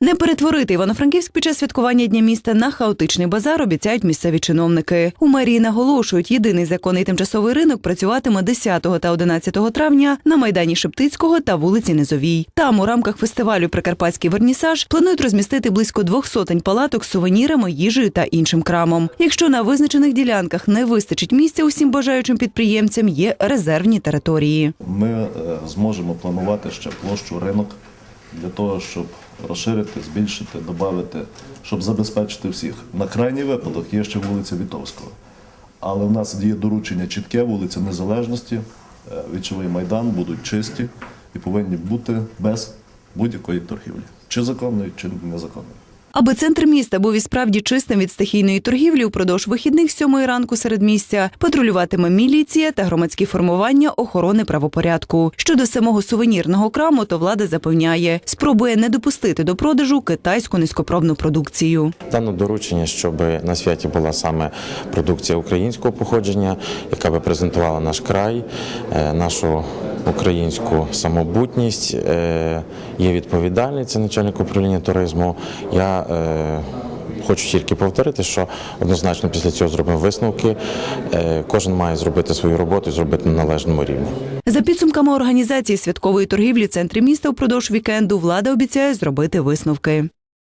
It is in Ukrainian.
Не перетворити Івано-Франківськ під час святкування Дня міста на хаотичний базар обіцяють місцеві чиновники. У мерії наголошують, єдиний законний тимчасовий ринок працюватиме 10 та 11 травня на майдані Шептицького та вулиці Низовій. Там у рамках фестивалю Прикарпатський вернісаж планують розмістити близько двох сотень палаток з сувенірами, їжею та іншим крамом. Якщо на визначених ділянках не вистачить місця усім бажаючим підприємцям, є резервні території. Ми е, зможемо планувати ще площу ринок для того, щоб розширити, збільшити, додати, щоб забезпечити всіх. На крайній випадок є ще вулиця Вітовського. Але в нас є доручення чітке, вулиця Незалежності, е, Вічовий майдан будуть чисті і повинні бути без будь-якої торгівлі, чи законної, чи незаконної. Аби центр міста був і справді чистим від стихійної торгівлі упродовж вихідних сьомої ранку серед місця патрулюватиме міліція та громадські формування охорони правопорядку. Щодо самого сувенірного краму, то влада запевняє, спробує не допустити до продажу китайську низькопробну продукцію. Дано доручення, щоб на святі була саме продукція українського походження, яка би презентувала наш край, е, нашу українську самобутність. Е, Є відповідальний, це начальник управління туризму. Я е, Хочу тільки повторити, що однозначно після цього зробимо висновки. Е, Кожен має зробити свою роботу і зробити на належному рівні. За підсумками організації святкової торгівлі в центрі міста впродовж вікенду влада обіцяє зробити висновки.